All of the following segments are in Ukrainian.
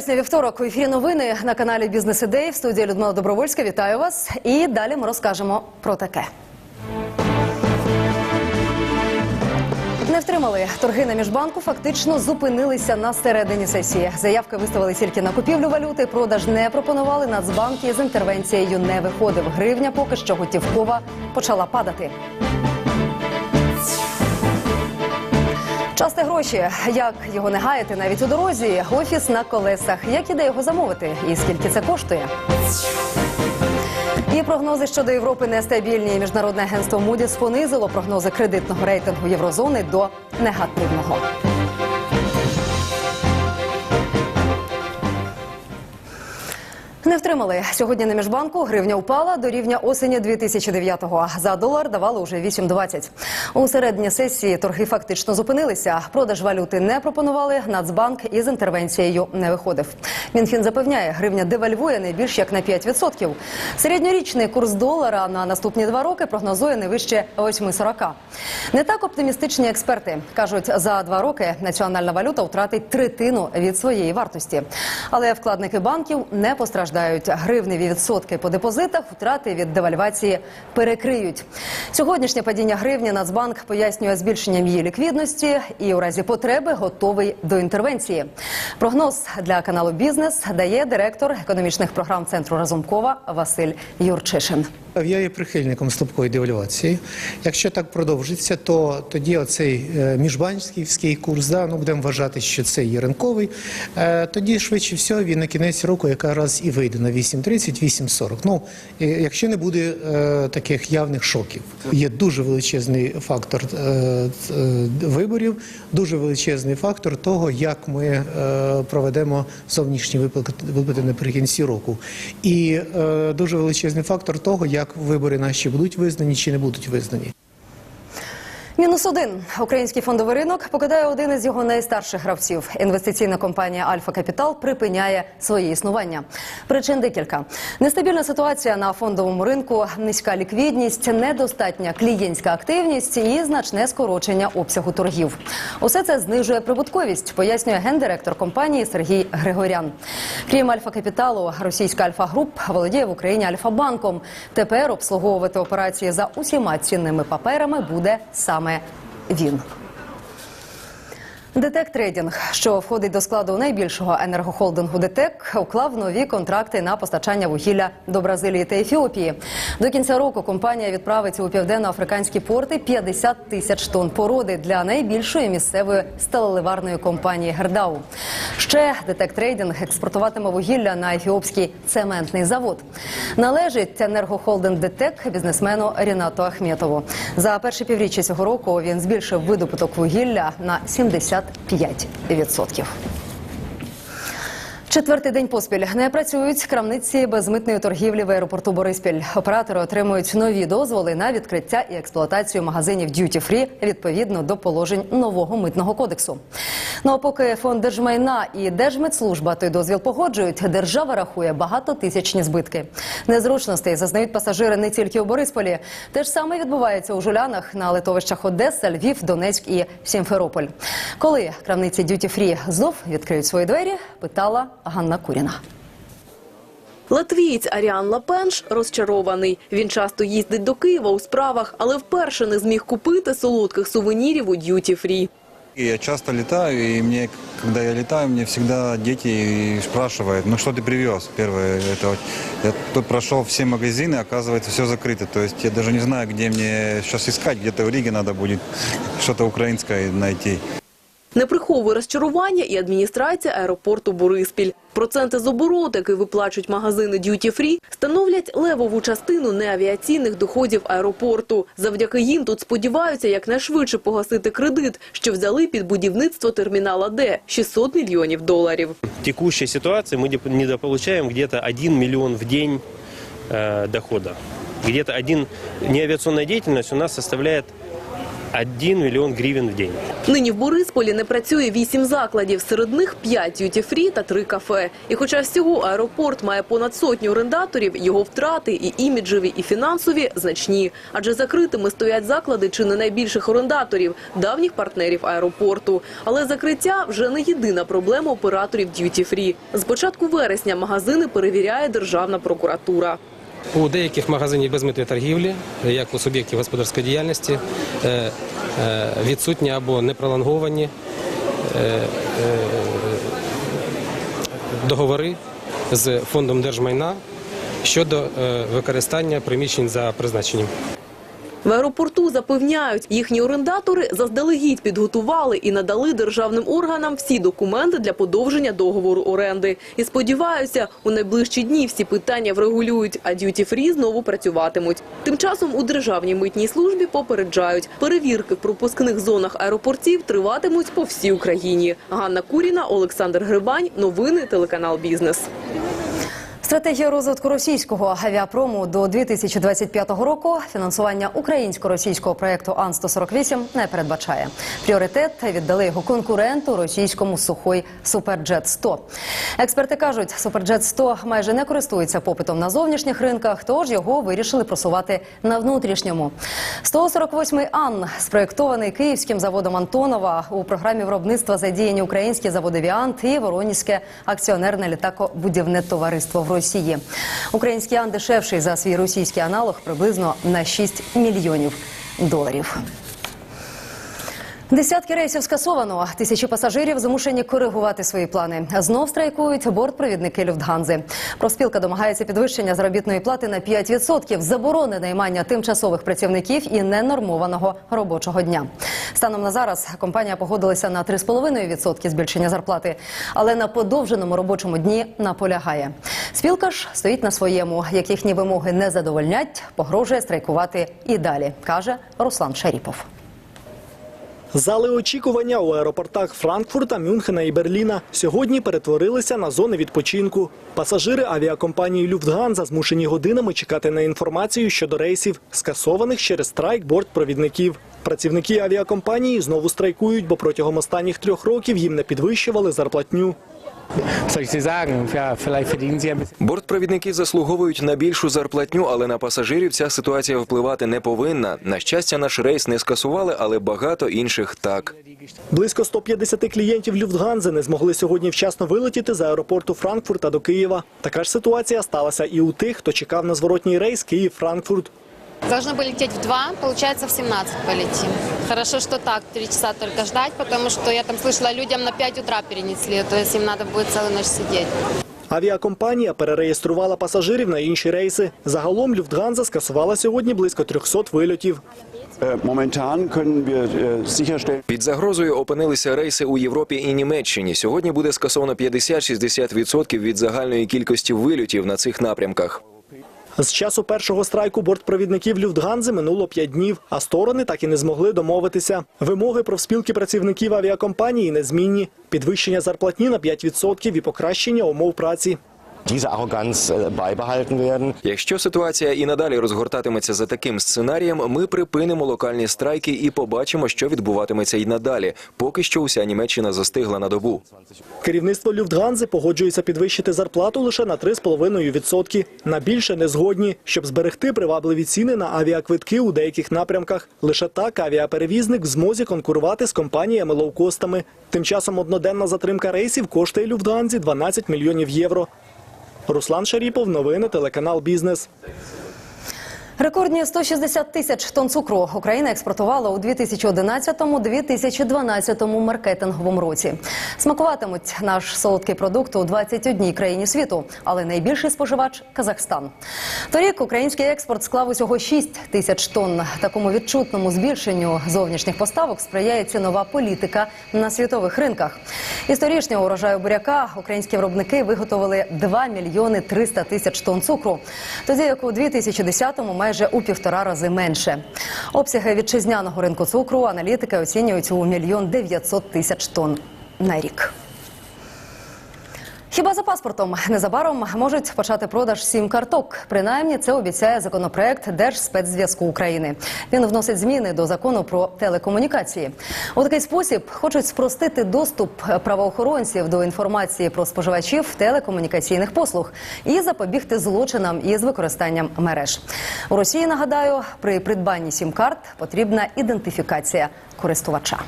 вересня вівторок у ефірі новини на каналі Бізнес Ідеї в студії Людмила Добровольська. Вітаю вас. І далі ми розкажемо про таке. Не втримали торги на міжбанку. Фактично зупинилися на середині сесії. Заявки виставили тільки на купівлю валюти. Продаж не пропонували. Нацбанки з інтервенцією не виходив. Гривня поки що готівкова почала падати. Часте гроші. Як його не гаяти навіть у дорозі? Офіс на колесах. Як іде його замовити? І скільки це коштує? І прогнози щодо Європи нестабільні. Міжнародне агентство Moody's понизило прогнози кредитного рейтингу єврозони до негативного. Не втримали сьогодні на міжбанку. Гривня упала до рівня осені 2009-го. За долар давали уже 8,20. У середині сесії торги фактично зупинилися. Продаж валюти не пропонували. Нацбанк із інтервенцією не виходив. Мінфін запевняє, гривня девальвує не більш як на 5%. Середньорічний курс долара на наступні два роки прогнозує не вище 8,40. Не так оптимістичні експерти кажуть, за два роки національна валюта втратить третину від своєї вартості. Але вкладники банків не постраждають. Гривневі відсотки по депозитах втрати від девальвації перекриють. Сьогоднішнє падіння гривні Нацбанк пояснює збільшенням її ліквідності і у разі потреби готовий до інтервенції. Прогноз для каналу Бізнес дає директор економічних програм центру Разумкова Василь Юрчишин. Я є прихильником слабкої девальвації. Якщо так продовжиться, то тоді оцей е, міжбанківський курс, да, ну будемо вважати, що це є ринковий. е, Тоді швидше всього він на кінець року якраз і вийде на 8.30, 8.40. Ну якщо не буде е, таких явних шоків, є дуже величезний фактор е, е, виборів, дуже величезний фактор того, як ми е, проведемо зовнішні виплати, наприкінці року, і е, дуже величезний фактор того, як вибори наші будуть визнані чи не будуть визнані. Мінус один. Український фондовий ринок покидає один із його найстарших гравців. Інвестиційна компанія Альфа Капітал припиняє своє існування. Причин декілька: нестабільна ситуація на фондовому ринку, низька ліквідність, недостатня клієнтська активність і значне скорочення обсягу торгів. Усе це знижує прибутковість, пояснює гендиректор компанії Сергій Григорян. Крім Альфа Капіталу, російська Альфа Груп володіє в Україні Альфа-банком. Тепер обслуговувати операції за усіма цінними паперами буде саме він. ДТЕК Трейдінг, що входить до складу найбільшого енергохолдингу ДТЕК, уклав нові контракти на постачання вугілля до Бразилії та Ефіопії. До кінця року компанія відправить у південно-африканські порти 50 тисяч тонн породи для найбільшої місцевої сталеливарної компанії Гердау. Ще ДТЕК Трейдінг експортуватиме вугілля на ефіопський цементний завод. Належить енергохолдинг ДТЕК бізнесмену Рінату Ахметову. За перше півріччя цього року він збільшив видобуток вугілля на 75%. Четвертий день поспіль не працюють крамниці безмитної торгівлі в аеропорту Бориспіль. Оператори отримують нові дозволи на відкриття і експлуатацію магазинів Duty Free відповідно до положень нового митного кодексу. Ну а поки фонд держмайна і Держмитслужба той дозвіл погоджують, держава рахує багатотисячні збитки. Незручностей зазнають пасажири не тільки у Борисполі. Те ж саме відбувається у Жулянах на литовищах Одеса, Львів, Донецьк і Сімферополь. Коли крамниці Duty Free знов відкриють свої двері, питала Ганна Куріна. Латвієць Аріан Лапенш розчарований. Він часто їздить до Києва у справах, але вперше не зміг купити солодких сувенірів у д'юті фрі. И Я часто летаю, и мне, когда я летаю, мне всегда дети спрашивают, ну что ты привез? Первое, это вот, я тут прошел все магазины, оказывается, все закрыто. То есть я даже не знаю, где мне сейчас искать, где-то в Риге надо будет что-то украинское найти. Не приховує розчарування і адміністрація аеропорту Бориспіль. Проценти з обороту, який виплачують магазини Duty Free, становлять левову частину неавіаційних доходів аеропорту. Завдяки їм тут сподіваються якнайшвидше погасити кредит, що взяли під будівництво термінала Д – 600 мільйонів доларів. В текущей ситуации мы деп- недополучаем где-то 1 миллион в день э, дохода. Где-то один неавиационная деятельность у нас составляет 1 миллион гривен в день. Нині в Борисполі не працює вісім закладів, серед них п'ять д'юті-фрі та три кафе. І хоча всього аеропорт має понад сотню орендаторів, його втрати і іміджеві, і фінансові значні. Адже закритими стоять заклади чи не найбільших орендаторів, давніх партнерів аеропорту. Але закриття вже не єдина проблема операторів д'юті-фрі. З початку вересня магазини перевіряє Державна прокуратура. У деяких магазинів безмитної торгівлі, як у суб'єктів господарської діяльності, е, е, відсутні або не пролонговані е, договори з фондом держмайна щодо використання приміщень за призначенням. В аеропорту запевняють, їхні орендатори заздалегідь підготували і надали державним органам всі документи для подовження договору оренди. І сподіваються, у найближчі дні всі питання врегулюють, а д'юті-фрі знову працюватимуть. Тим часом у державній митній службі попереджають, перевірки в пропускних зонах аеропортів триватимуть по всій Україні. Ганна Куріна, Олександр Грибань. Новини телеканал Бізнес. Стратегія розвитку російського авіапрому до 2025 року фінансування українсько-російського проєкту Ан-148 не передбачає. Пріоритет віддали його конкуренту російському Сухой Суперджет 100. Експерти кажуть, Суперджет 100 майже не користується попитом на зовнішніх ринках, тож його вирішили просувати на внутрішньому. 148-й Ан спроєктований київським заводом Антонова у програмі виробництва задіяні українські заводи Віант і Воронізьке акціонерне літакобудівне товариство в Росії. Український Ан дешевший за свій російський аналог приблизно на 6 мільйонів доларів. Десятки рейсів скасовано. Тисячі пасажирів змушені коригувати свої плани. Знов страйкують бортпровідники Люфтганзи. Профспілка домагається підвищення заробітної плати на 5%, заборони наймання тимчасових працівників і ненормованого робочого дня. Станом на зараз компанія погодилася на 3,5% збільшення зарплати, але на подовженому робочому дні наполягає. Спілка ж стоїть на своєму. Як їхні вимоги не задовольнять, погрожує страйкувати і далі, каже Руслан Шаріпов. Зали очікування у аеропортах Франкфурта, Мюнхена і Берліна сьогодні перетворилися на зони відпочинку. Пасажири авіакомпанії Люфтганза змушені годинами чекати на інформацію щодо рейсів, скасованих через страйк бортпровідників. Працівники авіакомпанії знову страйкують, бо протягом останніх трьох років їм не підвищували зарплатню. Бортпровідники заслуговують на більшу зарплатню, але на пасажирів ця ситуація впливати не повинна. На щастя, наш рейс не скасували, але багато інших так. Близько 150 клієнтів Люфтганзи не змогли сьогодні вчасно вилетіти з аеропорту Франкфурта до Києва. Така ж ситуація сталася і у тих, хто чекав на зворотній рейс Київ-Франкфурт. Должны были лететь в 2, получается в 17 полетим. Хорошо, что так, 3 часа только ждать, потому что я там слышала, людям на 5 утра перенесли, то есть им надо будет целую ночь сидеть. Авіакомпанія перереєструвала пасажирів на інші рейси. Загалом Люфтганза скасувала сьогодні близько 300 вильотів. Äh, Momentan können wir äh, sicherstellen, Під загрозою опинилися рейси у Європі і Німеччині. Сьогодні буде скасовано 50-60% від загальної кількості вильотів на цих напрямках. З часу першого страйку бортпровідників Люфтганзи минуло 5 днів, а сторони так і не змогли домовитися. Вимоги профспілки працівників авіакомпанії незмінні. Підвищення зарплатні на 5% і покращення умов праці. Diese Arroganz äh. Якщо ситуація і надалі розгортатиметься за таким сценарієм, ми припинимо локальні страйки і побачимо, що відбуватиметься й надалі. Поки що уся Німеччина застигла на добу. Керівництво Люфтганзи погоджується підвищити зарплату лише на 3,5%. На більше не згодні, щоб зберегти привабливі ціни на авіаквитки у деяких напрямках. Лише так авіаперевізник в змозі конкурувати з компаніями лоукостами. Тим часом одноденна затримка рейсів коштує Люфтганзі 12 мільйонів євро. Руслан Шаріпов, новини, телеканал Бізнес. Рекордні 160 тисяч тонн цукру Україна експортувала у 2011-2012 маркетинговому році. Смакуватимуть наш солодкий продукт у 21 країні світу, але найбільший споживач Казахстан. Торік український експорт склав усього 6 тисяч тонн. Такому відчутному збільшенню зовнішніх поставок сприяє цінова політика на світових ринках. Із урожаю буряка українські виробники виготовили 2 мільйони 300 тисяч тонн цукру, тоді як у 2010-му майже у півтора рази менше. Обсяги вітчизняного ринку цукру аналітики оцінюють у мільйон 900 тисяч тонн на рік. Хіба за паспортом незабаром можуть почати продаж сім-карток? Принаймні, це обіцяє законопроект Держспецзв'язку України. Він вносить зміни до закону про телекомунікації. У такий спосіб хочуть спростити доступ правоохоронців до інформації про споживачів телекомунікаційних послуг і запобігти злочинам із використанням мереж. У Росії нагадаю, при придбанні сім-карт потрібна ідентифікація користувача.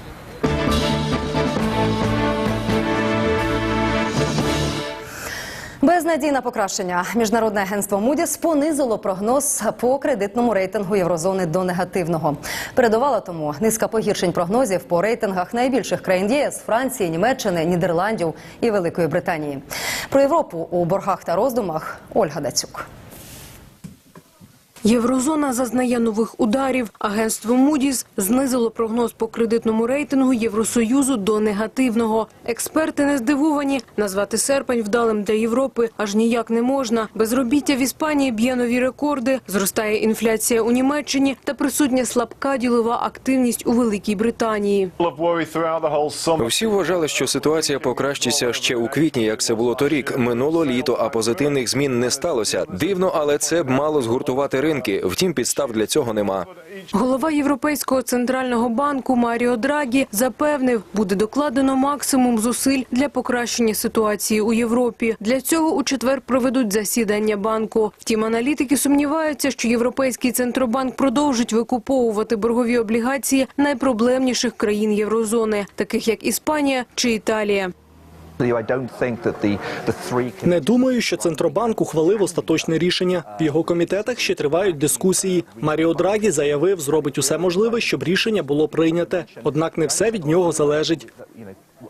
Безнадійне покращення. Міжнародне агентство Moody's понизило прогноз по кредитному рейтингу єврозони до негативного. Передувала тому низка погіршень прогнозів по рейтингах найбільших країн ЄС Франції, Німеччини, Нідерландів і Великої Британії. Про Європу у боргах та роздумах Ольга Дацюк. Єврозона зазнає нових ударів. Агентство Moody's знизило прогноз по кредитному рейтингу Євросоюзу до негативного. Експерти не здивовані. Назвати серпень вдалим для Європи аж ніяк не можна. Безробіття в Іспанії б'є нові рекорди. Зростає інфляція у Німеччині та присутня слабка ділова активність у Великій Британії. Всі вважали, що ситуація покращиться ще у квітні, як це було торік. Минуло літо, а позитивних змін не сталося. Дивно, але це б мало згуртувати ринки. Втім, підстав для цього нема. Голова Європейського центрального банку Маріо Драгі запевнив, буде докладено максимум зусиль для покращення ситуації у Європі. Для цього у четвер проведуть засідання банку. Втім, аналітики сумніваються, що Європейський центробанк продовжить викуповувати боргові облігації найпроблемніших країн єврозони, таких як Іспанія чи Італія. Не думаю, що Центробанк ухвалив остаточне рішення. В його комітетах ще тривають дискусії. Маріо Драгі заявив, зробить усе можливе, щоб рішення було прийняте. Однак не все від нього залежить.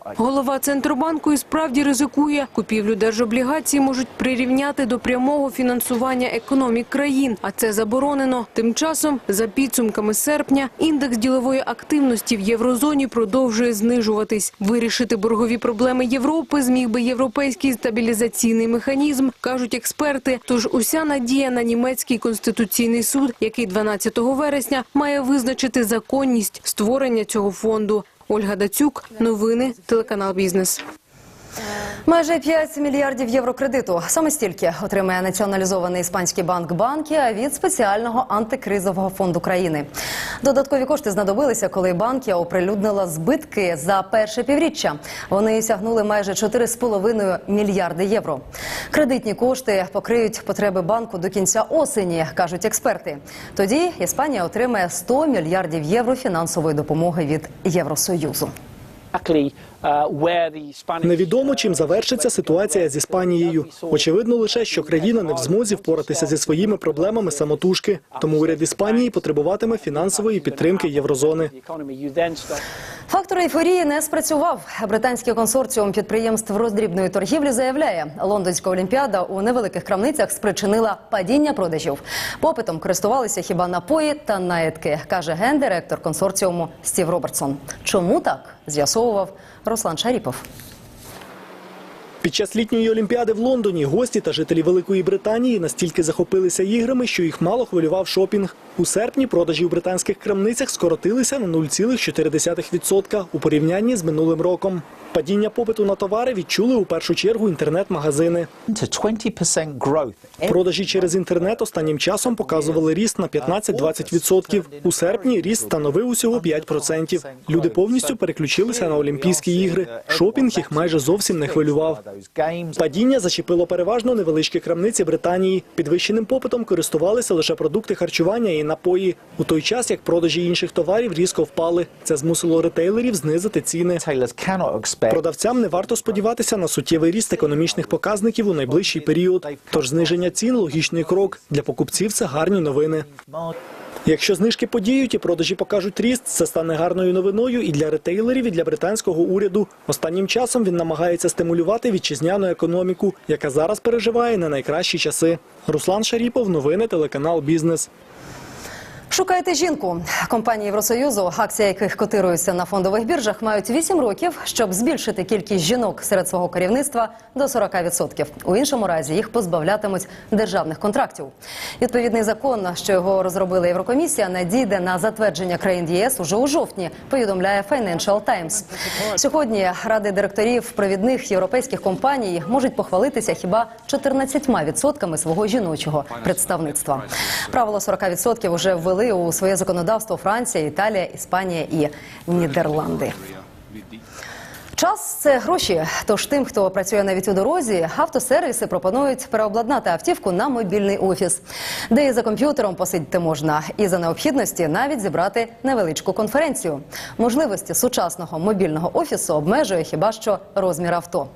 Голова Центробанку і справді ризикує. Купівлю держоблігацій можуть прирівняти до прямого фінансування економік країн, а це заборонено. Тим часом, за підсумками серпня, індекс ділової активності в єврозоні продовжує знижуватись. Вирішити боргові проблеми Європи зміг би європейський стабілізаційний механізм, кажуть експерти. Тож уся надія на німецький конституційний суд, який 12 вересня має визначити законність створення цього фонду. Ольга Дацюк, новини, телеканал Бізнес. Майже 5 мільярдів євро кредиту. Саме стільки отримає націоналізований іспанський банк Банкія від спеціального антикризового фонду країни. Додаткові кошти знадобилися, коли Банкія оприлюднила збитки за перше півріччя. Вони сягнули майже 4,5 мільярди євро. Кредитні кошти покриють потреби банку до кінця осені, кажуть експерти. Тоді Іспанія отримає 100 мільярдів євро фінансової допомоги від Євросоюзу. Невідомо, чим завершиться ситуація з Іспанією. Очевидно лише, що країна не в змозі впоратися зі своїми проблемами самотужки. Тому уряд Іспанії потребуватиме фінансової підтримки єврозони. Фактор ейфорії не спрацював. Британський консорціум підприємств роздрібної торгівлі заявляє, лондонська олімпіада у невеликих крамницях спричинила падіння продажів. Попитом користувалися хіба напої та наїдки, каже гендиректор консорціуму Стів Робертсон. Чому так з'ясовував Руслан Шаріпов. Під час літньої олімпіади в Лондоні гості та жителі Великої Британії настільки захопилися іграми, що їх мало хвилював шопінг. У серпні продажі у британських крамницях скоротилися на 0,4% у порівнянні з минулим роком. Падіння попиту на товари відчули у першу чергу інтернет-магазини. Продажі через інтернет останнім часом показували ріст на 15-20%. У серпні ріст становив усього 5%. Люди повністю переключилися на Олімпійські ігри. Шопінг їх майже зовсім не хвилював. Падіння зачепило переважно невеличкі крамниці Британії. Підвищеним попитом користувалися лише продукти харчування і напої. У той час, як продажі інших товарів різко впали. Це змусило ретейлерів знизити ціни. Продавцям не варто сподіватися на суттєвий ріст економічних показників у найближчий період. Тож зниження цін – логічний крок. Для покупців це гарні новини. Якщо знижки подіють і продажі покажуть ріст, це стане гарною новиною і для ретейлерів, і для британського уряду. Останнім часом він намагається стимулювати вітчизняну економіку, яка зараз переживає не найкращі часи. Руслан Шаріпов, новини, телеканал Бізнес. Шукайте жінку. Компанії Євросоюзу, акції яких котируються на фондових біржах, мають 8 років, щоб збільшити кількість жінок серед свого керівництва до 40%. У іншому разі їх позбавлятимуть державних контрактів. Відповідний закон, що його розробила Єврокомісія, надійде на затвердження країн ЄС уже у жовтні. Повідомляє Financial Times. Сьогодні ради директорів провідних європейських компаній можуть похвалитися хіба 14% свого жіночого представництва. Правило 40% вже ввели у своє законодавство Франція, Італія, Іспанія і Нідерланди. Час це гроші. Тож тим, хто працює навіть у дорозі, автосервіси пропонують переобладнати автівку на мобільний офіс, де і за комп'ютером посидіти можна, і за необхідності навіть зібрати невеличку конференцію. Можливості сучасного мобільного офісу обмежує хіба що розмір авто.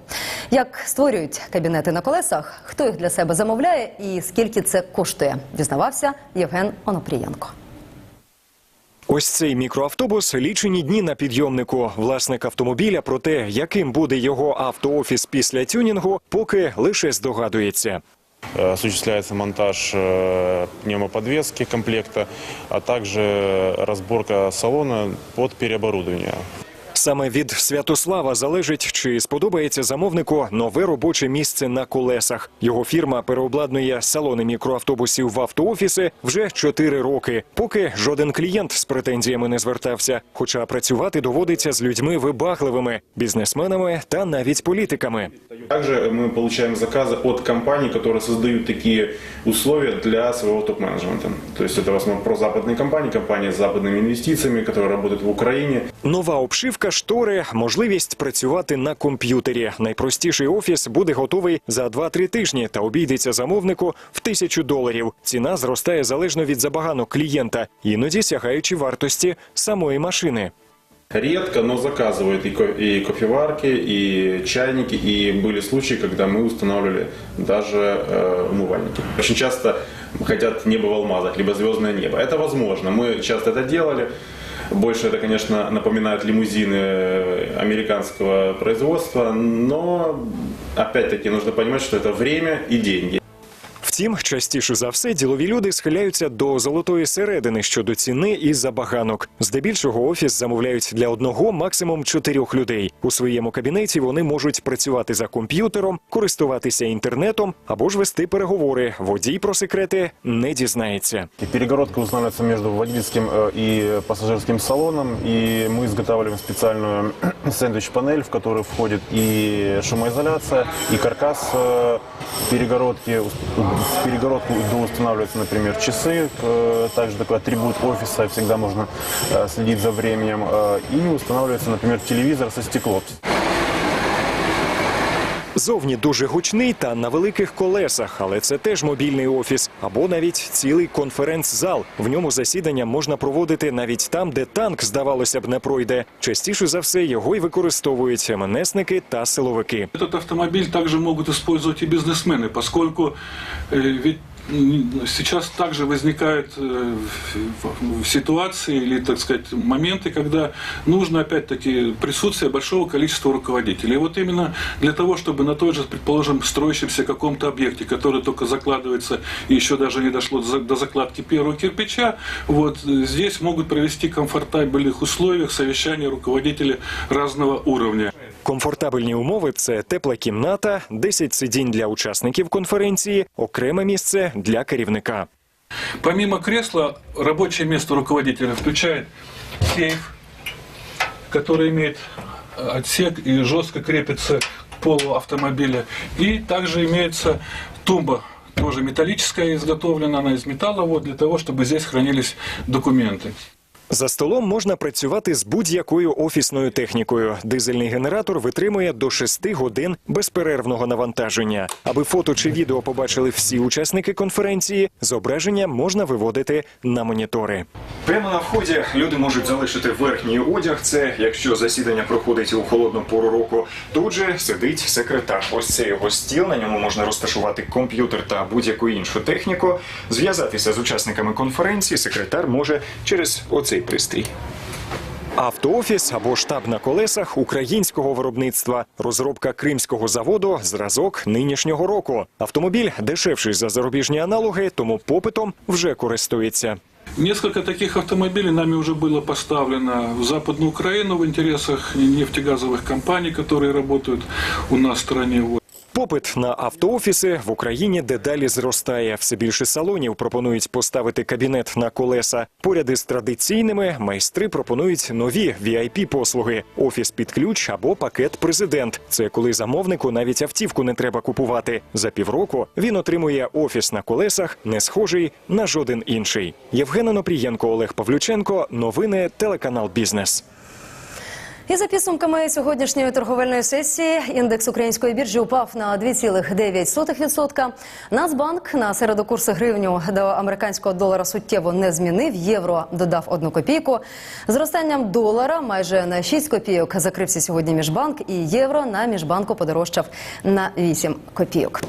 Як створюють кабінети на колесах, хто їх для себе замовляє і скільки це коштує, дізнавався Євген Онопрієнко. Ось цей мікроавтобус лічені дні на підйомнику. Власник автомобіля про те, яким буде його автоофіс після тюнінгу, поки лише здогадується. Э, Осуществляется монтаж э, пневмоподвески комплекта, а также разборка салона под переоборудование. Саме від Святослава залежить, чи сподобається замовнику нове робоче місце на колесах. Його фірма переобладнує салони мікроавтобусів в автоофіси вже 4 роки, поки жоден клієнт з претензіями не звертався. Хоча працювати доводиться з людьми вибагливими, бізнесменами та навіть політиками. Также мы получаем заказы от компаний, которые создают такие условия для своего топ-менеджмента. То есть это в основном прозападные компании, компании с западными инвестициями, которые работают в Украине. Нова обшивка, штори, можливість працювати на комп'ютері. Найпростіший офіс буде готовий за 2-3 тижні та обійдеться замовнику в тисячу доларів. Ціна зростає залежно від забаганок клієнта, іноді сягаючи вартості самої машини. Редко, но заказывают и, ко- и кофеварки, и чайники, и были случаи, когда мы устанавливали даже э, умывальники. Очень часто хотят небо в алмазах, либо звездное небо. Это возможно, мы часто это делали. Больше это, конечно, напоминает лимузины э, американского производства, но опять-таки нужно понимать, что это время и деньги. Втім, частіше за все ділові люди схиляються до золотої середини щодо ціни і забаганок. Здебільшого офіс замовляють для одного, максимум чотирьох людей. У своєму кабінеті вони можуть працювати за комп'ютером, користуватися інтернетом або ж вести переговори. Водій про секрети не дізнається. И перегородка устанавливается между водительским э, и пассажирским салоном, и мы изготавливаем специальную сэндвич-панель, в которую входит и шумоизоляция, и каркас э, перегородки. В перегородку устанавливаются, например, часы, э, также такой атрибут офиса, всегда можно э, следить за временем, э, и устанавливается, например, телевизор со стеклом. Зовні дуже гучний та на великих колесах, але це теж мобільний офіс або навіть цілий конференц-зал. В ньому засідання можна проводити навіть там, де танк, здавалося б, не пройде. Частіше за все його й використовують МНСники та силовики. Этот автомобиль также могут использовать и бизнесмены, поскольку э, ведь м, сейчас также возникают э, ситуации или, так сказать, моменты, когда нужно, опять-таки, присутствие большого количества руководителей. И вот именно для того, чтобы на той же, предположим, строящемся каком-то объекте, который только закладывается и еще даже не дошло до за- до закладки первого кирпича, вот э, здесь могут провести комфортабельных условиях совещания руководителей разного уровня. Комфортабельні умови це тепла кімната, 10 сидінь для учасників конференції, окреме місце для керівника. Помимо кресла, рабочее место руководителя включает сейф, который имеет э, отсек и жестко крепится к полу автомобиля. И также имеется тумба, тоже металлическая, изготовлена она из металла, вот, для того, чтобы здесь хранились документы. За столом можна працювати з будь-якою офісною технікою. Дизельний генератор витримує до 6 годин безперервного навантаження. Аби фото чи відео побачили всі учасники конференції, зображення можна виводити на монітори. Прямо на вході люди можуть залишити верхній одяг. Це якщо засідання проходить у холодну пору року. Тут же сидить секретар. Ось це його стіл. На ньому можна розташувати комп'ютер та будь-яку іншу техніку. Зв'язатися з учасниками конференції секретар може через оцей пристрій. Автоофіс або штаб на колесах українського виробництва. Розробка кримського заводу зразок нинішнього року. Автомобіль дешевший за зарубіжні аналоги, тому попитом вже користується. Несколько таких автомобилей нами уже было поставлено в Западную Украину в интересах нефтегазовых компаний, которые работают у нас в стране. Попит на автоофіси в Україні дедалі зростає. Все більше салонів пропонують поставити кабінет на колеса. Поряд із традиційними майстри пропонують нові vip послуги офіс під ключ або пакет президент. Це коли замовнику навіть автівку не треба купувати. За півроку він отримує офіс на колесах, не схожий на жоден інший. Євген Онопрієнко, Олег Павлюченко. Новини телеканал Бізнес. І за підсумками сьогоднішньої торговельної сесії індекс української біржі упав на 2,9%. Нацбанк на середу курсу гривню до американського долара суттєво не змінив. Євро додав одну копійку. Зростанням долара майже на 6 копійок закрився сьогодні міжбанк, і євро на міжбанку подорожчав на 8 копійок.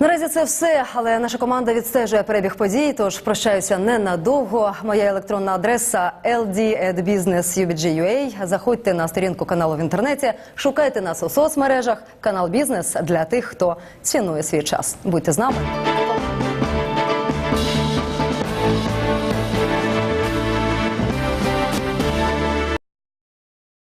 Наразі це все, але наша команда відстежує перебіг подій. Тож прощаюся ненадовго. Моя електронна адреса ld.business.ubg.ua. Заходьте на сторінку каналу в інтернеті, шукайте нас у соцмережах. Канал Бізнес для тих, хто цінує свій час. Будьте з нами.